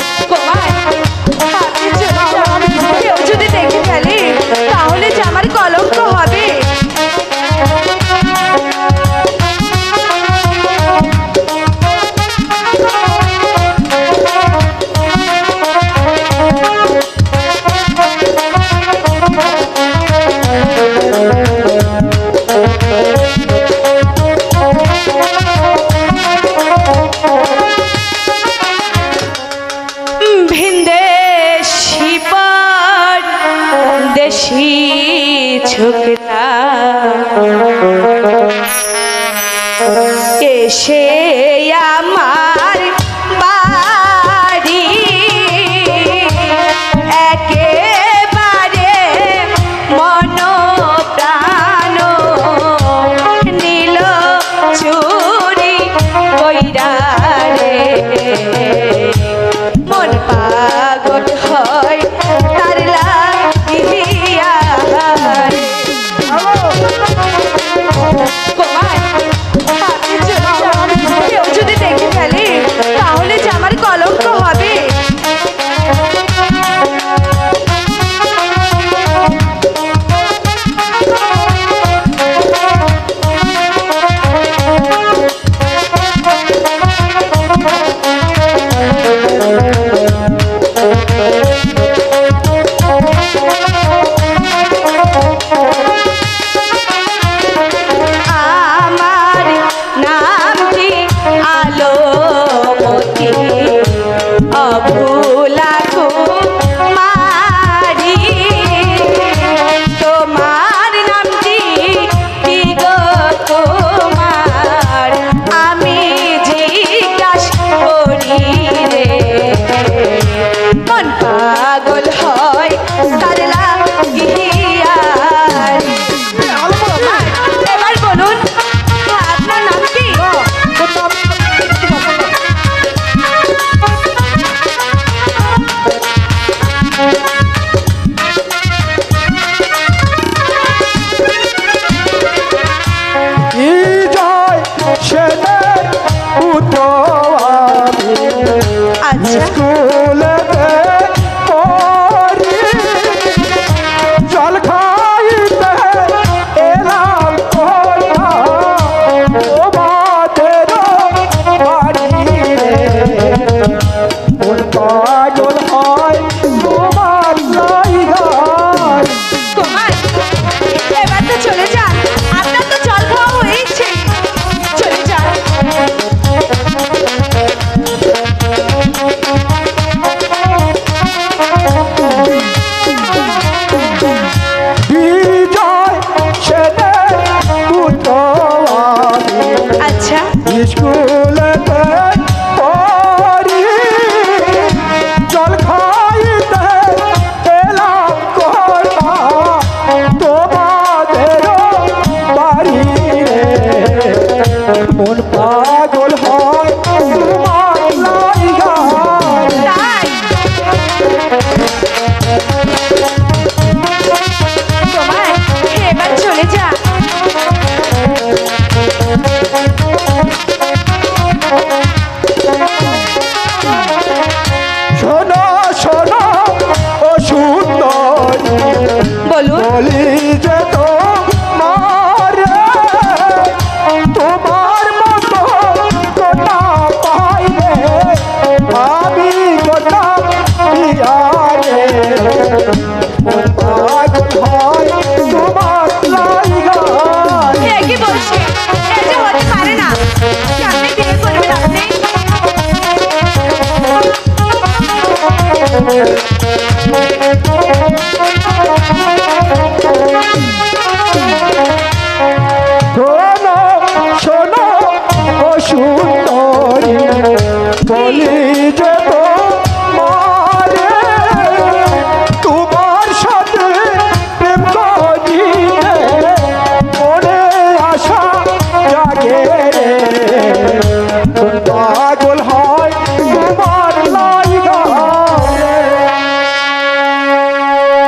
go. ঝুঁকতা পাগল হয় তোমার এবার তো চলে যান তো জল হয়েছে আচ্ছা। শোনো ও পাগল হয়।